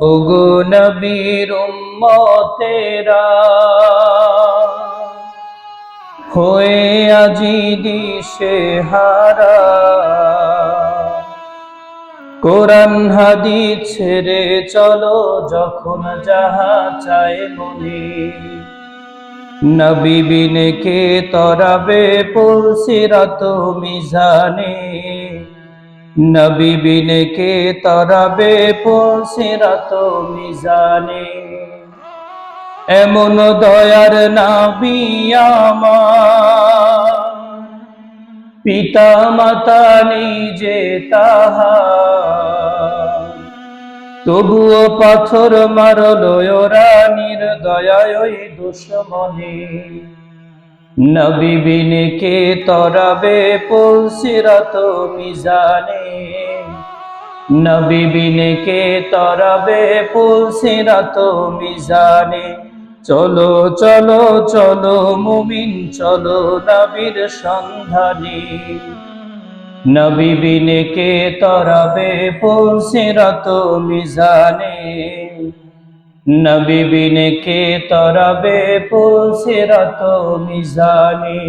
ওগো নবীর উম্মতেরা, হয়ে আজি দিশে হারা। কোরআন হাদি ছেড়ে চলো যখন যাহা চায় মনে। নবী বিনে কে তরাবে পুলসিরাত মিজানে। নবী বিনে কে তরাবে পুলসিরাত মিজানে। এমন দয়ার নাবি আমার। পিতা মাতা নিজে তাহা তবুও পাথর মারল ওরা নির্দয়ায় ওই দুশ্মনে। নবী বিনে কে তরাবে পলসিরাত মিজানে? নবী বিনে কে তরাবে পলসিরাত মিজানে? চলো চলো চলো মুমিন, চলো নবীর সন্ধানে। নবী বিনে কে তরাবে পৌঁছিরত মিজানে? নবী বিনে কে তরাবে পৌঁছিরত মিজানে।